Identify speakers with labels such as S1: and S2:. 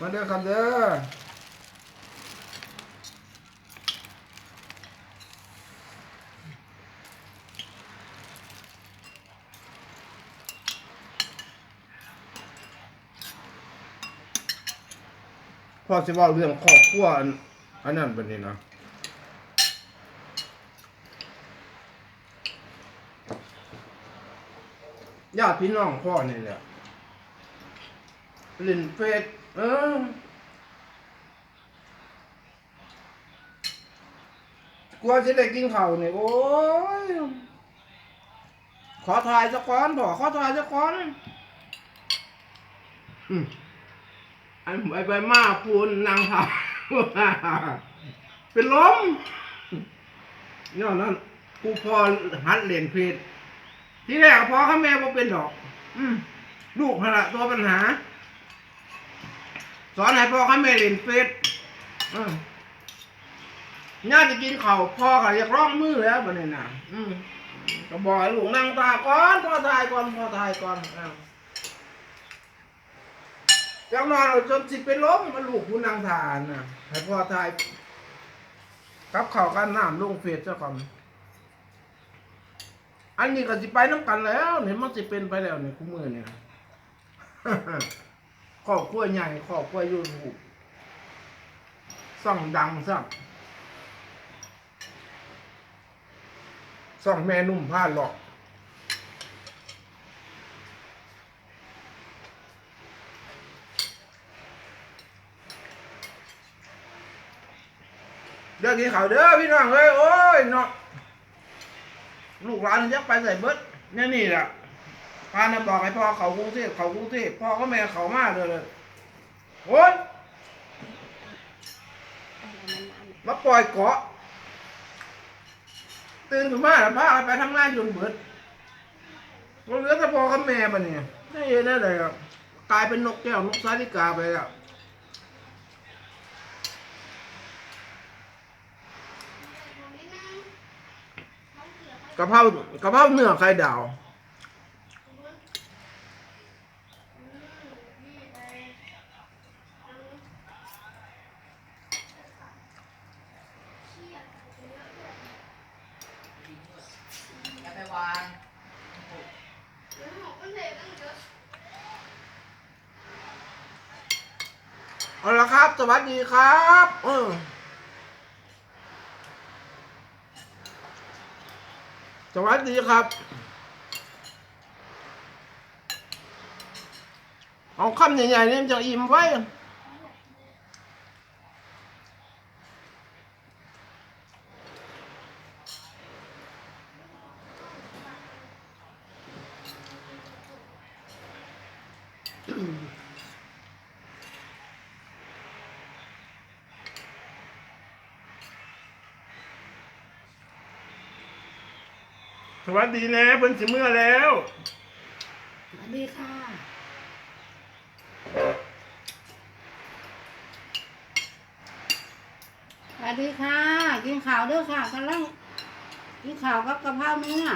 S1: มาเด้อครับเด้อพอสิเว่าเรื่องครอบครัวอันนั้นเป็นนี่นะญาติพี่น้องพ่อนี่แหละเล่นเฟซ เออกลัวจะได้กินข้าวนี่ยโอ้ย ขอถ่ายสักก้อนบอกขอถ่ายสักก้อนอืมอันไปไปมาปูนนางถ่าเป็นลมนี่นั่นกูพอหัดเล่นเฟซที่แรกพอเขาแม่บ่เป็นดอก อืมลูกนั่นละตัวปัญหา สอนให้พ่อเขาแม่เล่นเฟซน่าจะกินข้าวพ่อก็อยากร้องมือแล้วบัดนี้น่ะอืมก็บอกให้ลูกนั่งตาก่อนพ่อทายก่อนพ่อทายก่อนอ้าวจังนอนจนสิเป็นล้มมาลูกผู้นางทานน่ะให้พ่อทายกับขากันน้ำลงเฟซเจ้าก่อนอันนี้ก็สิไปน้ำกันแล้วเนี่ยมันสิเป็นไปแล้วเนี่ยคู่มือเนี่ย ครอบครัวใหญ่ครอบครัวยูทูบส่องดังสักส่องแม่นุ่มพลาดหรอกเดี๋ยวกินข้าวเด้อพี่น้องเอ้ยโอ้ยเนาะลูกหลานยักไปใส่เบิดเนี่ยนี่แหละ พานะบอกให้พ่อเขากรุงเทพเขากรุงเทพพ่อก็แม่เขามาเลยเลยโอ้ยมาปล่อยเกาะ ตื่นขึ้นมาแล้วพาไปทำงานจนเบิดมันเหลือแต่พ่อกับแม่ปะเนี่ยไม่เห็นได้เลยครับกลายเป็นนกแก้วนกสาลิกาไปแล้วกะเพรากะเพราเนื้อไข่ดาว
S2: อย่าไปวาง
S1: เอาละครับ สวัสดีครับเออสวัสดีครับ เอาคำใหญ่ๆนี่มันจะอิ่มไว้ สวัสดีนะเพิ่นสิเมื่อแล้ว
S2: สวัสดีค่ะ
S3: สวัสดีค่ะ กินข่าวเด้วยค่ะกำลังกินข่าวกับกะเพราเนื้อ